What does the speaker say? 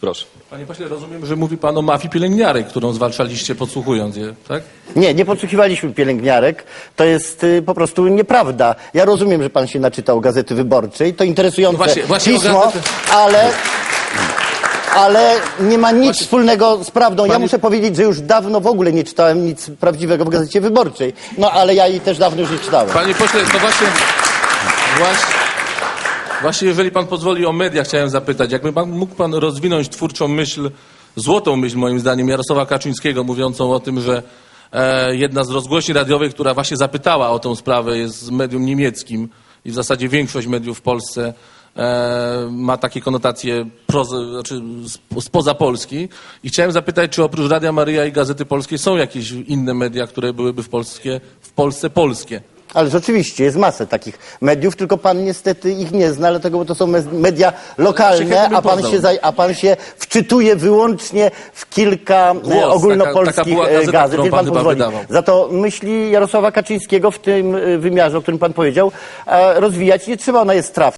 Proszę. Panie pośle, rozumiem, że mówi pan o mafii pielęgniarek, którą zwalczaliście podsłuchując je, tak? Nie, nie podsłuchiwaliśmy pielęgniarek. To jest y, po prostu nieprawda. Ja rozumiem, że pan się naczytał Gazety Wyborczej. To interesujące No właśnie- właśnie o pismo, Gazety- ale... Ale nie ma nic wspólnego z prawdą. Ja muszę powiedzieć, że już dawno w ogóle nie czytałem nic prawdziwego w Gazecie Wyborczej. No ale ja jej też dawno już nie czytałem. Panie pośle, to właśnie, właśnie, właśnie jeżeli pan pozwoli o media, chciałem zapytać, jakby pan, mógł pan rozwinąć twórczą myśl, złotą myśl moim zdaniem Jarosława Kaczyńskiego, mówiącą o tym, że e, jedna z rozgłośni radiowych, która właśnie zapytała o tą sprawę, jest z medium niemieckim i w zasadzie większość mediów w Polsce e, ma takie konotacje proz, znaczy sp- spoza Polski. I chciałem zapytać, czy oprócz Radia Maryja i Gazety Polskiej są jakieś inne media, które byłyby w, Polskie, w Polsce polskie? Ale rzeczywiście jest masę takich mediów, tylko pan niestety ich nie zna, dlatego bo to są me- media lokalne, a pan, się, a pan się wczytuje wyłącznie w kilka Głos, e, ogólnopolskich taka- taka e, gazeta, gazet. Niech pan pozwoli. wydawał. Za to myśli Jarosława Kaczyńskiego w tym e, wymiarze, o którym pan powiedział, rozwijać nie trzeba. Ona jest trafna.